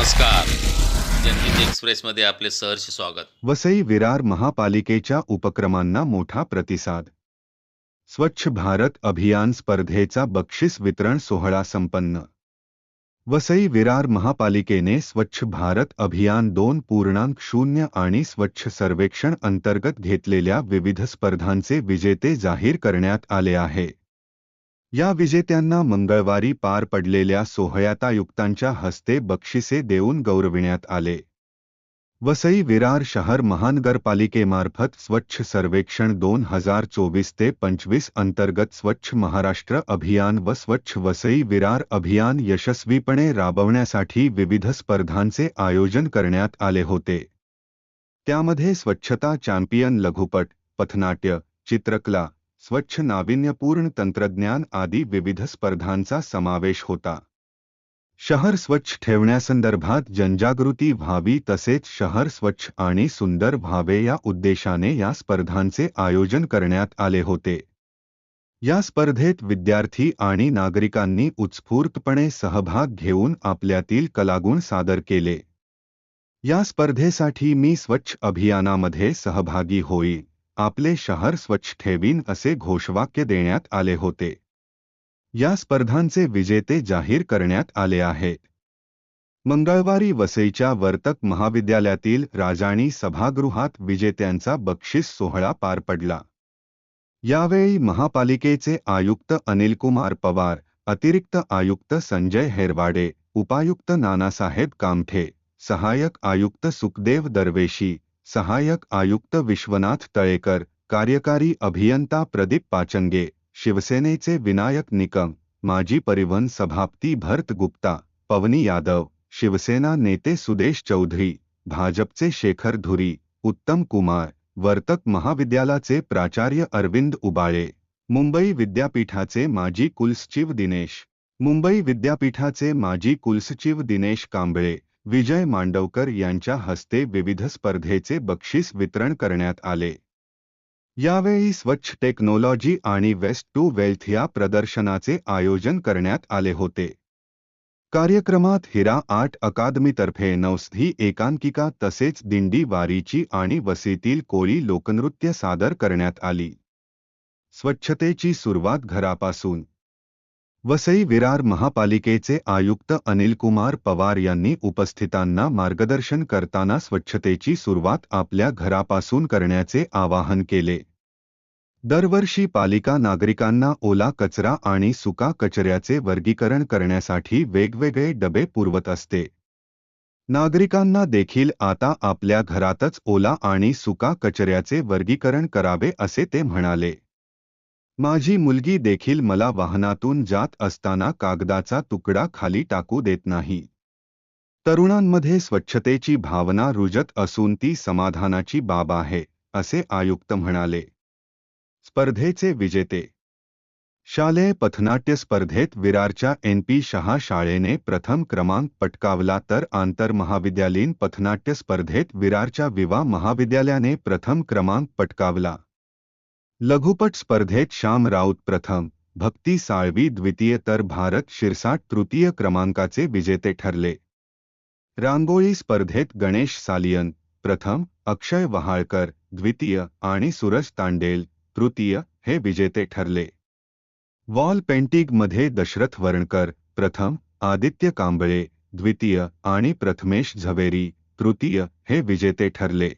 नमस्कार. जनहित एक्सप्रेसमध्ये आपले सहर्ष स्वागत. वसई विरार महापालिकेच्या उपक्रमांना मोठा प्रतिसाद. स्वच्छ भारत अभियान स्पर्धेचा बक्षीस वितरण सोहळा संपन्न. वसई विरार महापालिकेने स्वच्छ भारत अभियान दोन पूर्णांक शून्य आणि स्वच्छ सर्वेक्षण अंतर्गत घेतलेल्या विविध स्पर्धांचे विजेते जाहीर करण्यात आले आहे. या विजेत्यांना मंगळवारी पार पडलेल्या सोहळ्यात आयुक्तांच्या हस्ते बक्षिसे देऊन गौरविण्यात आले. वसई विरार शहर महानगरपालिकेमार्फत स्वच्छ सर्वेक्षण दोन हज़ार चोवीस ते पंचवीस अंतर्गत स्वच्छ महाराष्ट्र अभियान व स्वच्छ वसई विरार अभियान यशस्वीपणे राबवण्यासाठी विविध स्पर्धांचे आयोजन करण्यात आले होते. त्यामध्ये स्वच्छता चॅम्पियन लघुपट, पथनाट्य, चित्रकला स्वच्छ नाविन्यपूर्ण तंत्रज्ञान आदी विविध स्पर्धांचा समावेश होता. शहर स्वच्छ ठेवण्यासंदर्भात जनजागृती व्हावी तसेच शहर स्वच्छ आणि सुंदर व्हावे या उद्देशाने या स्पर्धांचे आयोजन करण्यात आले होते. या स्पर्धेत विद्यार्थी आणि नागरिकांनी उत्स्फूर्तपणे सहभाग घेऊन आपल्यातील कलागुण सादर केले. या स्पर्धेसाठी मी स्वच्छ अभियानामध्ये सहभागी होईल. आपले शहर स्वच्छ ठेवीन असे घोषवाक्य देण्यात आले होते. या स्पर्धांचे विजेते जाहीर करण्यात आले आहेत. मंगळवारी वसईच्या वर्तक महाविद्यालयातील राजाणी सभागृहात विजेत्यांचा बक्षीस सोहळा पार पडला. यावेळी महापालिकेचे आयुक्त अनिलकुमार पवार अतिरिक्त आयुक्त संजय हेरवाडे उपायुक्त नानासाहेब कामठे सहायक आयुक्त सुखदेव दरवेशी सहाय्यक आयुक्त विश्वनाथ तळेकर कार्यकारी अभियंता प्रदीप पाचंगे, शिवसेनेचे विनायक निकम, माजी परिवहन सभापती भरत गुप्ता, पवनी यादव, शिवसेना नेते सुदेश चौधरी, भाजपचे शेखर धुरी, उत्तम कुमार, वर्तक महाविद्यालयाचे प्राचार्य अरविंद उबाळे, मुंबई विद्यापीठाचे माजी कुलसचिव दिनेश, मुंबई विद्यापीठाचे माजी कुलसचिव दिनेश कांबळे विजय मांडवकर यांच्या हस्ते विविध स्पर्धेचे बक्षीस वितरण करण्यात आले. यावेळी स्वच्छ टेक्नॉलॉजी आणि वेस्ट टू वेल्थ या प्रदर्शनाचे आयोजन करण्यात आले होते. कार्यक्रमात हिरा आर्ट अकादमीतर्फे नवसधी एकांकिका तसेच दिंडी वारीची आणि वसीतील कोळी लोकनृत्य सादर करण्यात आली. स्वच्छतेची सुरुवात घरापासून वसई विरार महापालिकेचे आयुक्त अनिलकुमार पवार यांनी उपस्थितांना मार्गदर्शन करताना स्वच्छतेची सुरुवात आपल्या घरापासून करण्याचे आवाहन केले. दरवर्षी पालिका नागरिकांना ओला कचरा आणि सुका कचऱ्याचे वर्गीकरण करण्यासाठी वेगवेगळे डबे पुरवत असते. नागरिकांना देखील आता आपल्या घरातच ओला आणि सुका कचऱ्याचे वर्गीकरण करावे असे ते म्हणाले. माझी मुलगी देखील मला वाहनातून जात असताना कागदाचा तुकडा खाली टाकू देत नाही. तरुणांमध्ये स्वच्छतेची भावना रुजत असून ती समाधानाची बाब आहे असे आयुक्त म्हणाले. स्पर्धेचे विजेते. शालेय पथनाट्य स्पर्धेत विरारच्या एन पी शहा शाळेने प्रथम क्रमांक पटकावला तर आंतरमहाविद्यालयीन पथनाट्य स्पर्धेत विरारच्या विवा महाविद्यालयाने प्रथम क्रमांक पटकावला. लघुपट स्पर्धेत श्याम राऊत प्रथम भक्ती साळवी द्वितीय तर भारत शिरसाट तृतीय क्रमांकाचे विजेते ठरले. रांगोळी स्पर्धेत गणेश सालियन प्रथम अक्षय वहाळकर द्वितीय आणि सुरज तांडेल तृतीय हे विजेते ठरले. वॉल पेंटिंगमध्ये दशरथ वरणकर प्रथम आदित्य कांबळे द्वितीय आणि प्रथमेश झवेरी तृतीय हे विजेते ठरले.